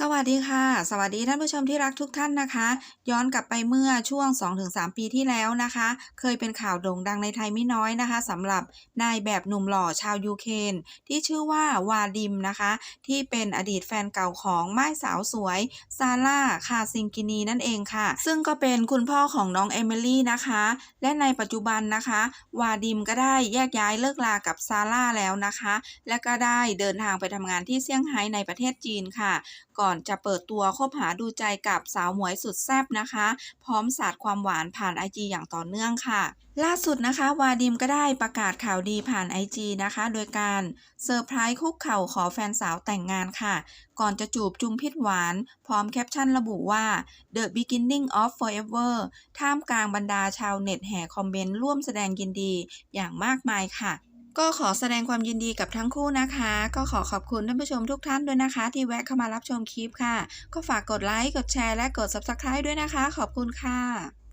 สวัสดีค่ะ สวัสดีท่านผู้ชมที่รักทุกท่านนะคะ ย้อนกลับไปเมื่อช่วง 2-3 ปีที่แล้วนะคะ เคยเป็นข่าวโด่งดังในไทยไม่น้อยนะคะสำหรับนายแบบหนุ่มหล่อชาวยูเครนที่ชื่อว่าวาดิมนะคะ ที่เป็นอดีตแฟนเก่าของไม่ายสาวสวย ซาร่าคาซิงกินีนั่นเองค่ะ ซึ่งก็เป็นคุณพ่อของน้องเอมิลี่นะคะ และในปัจจุบันนะคะ วาดิมก็ได้แยกย้ายเลิกลากับซาร่าแล้วนะคะ และก็ได้เดินทางไปทำงานที่เซี่ยงไฮ้ในประเทศจีนค่ะก่อนจะเปิดตัวคบหาดูใจกับสาวหมวยสุดแซ่บนะคะ พร้อมสาดความหวานผ่านไอจีอย่างต่อเนื่องค่ะ ล่าสุดนะคะ วาดิมก็ได้ประกาศข่าวดีผ่านไอจีนะคะ โดยการเซอร์ไพรส์คุกเข่าขอแฟนสาวแต่งงานค่ะ ก่อนจะจูบจุมพิษหวาน พร้อมแคปชั่นระบุว่า The beginning of forever ท่ามกลางบรรดาชาวเน็ตแห่คอมเมนต์ร่วมแสดงยินดีอย่างมากมายค่ะ ก็ขอแสดงความยินดีกับทั้งคู่นะคะ ก็ขอขอบคุณท่านผู้ชมทุกท่านด้วยนะคะ ที่แวะเข้ามารับชมคลิปค่ะ ก็ฝากกดไลค์ กดแชร์ และกด Subscribe ด้วยนะคะ ขอบคุณค่ะ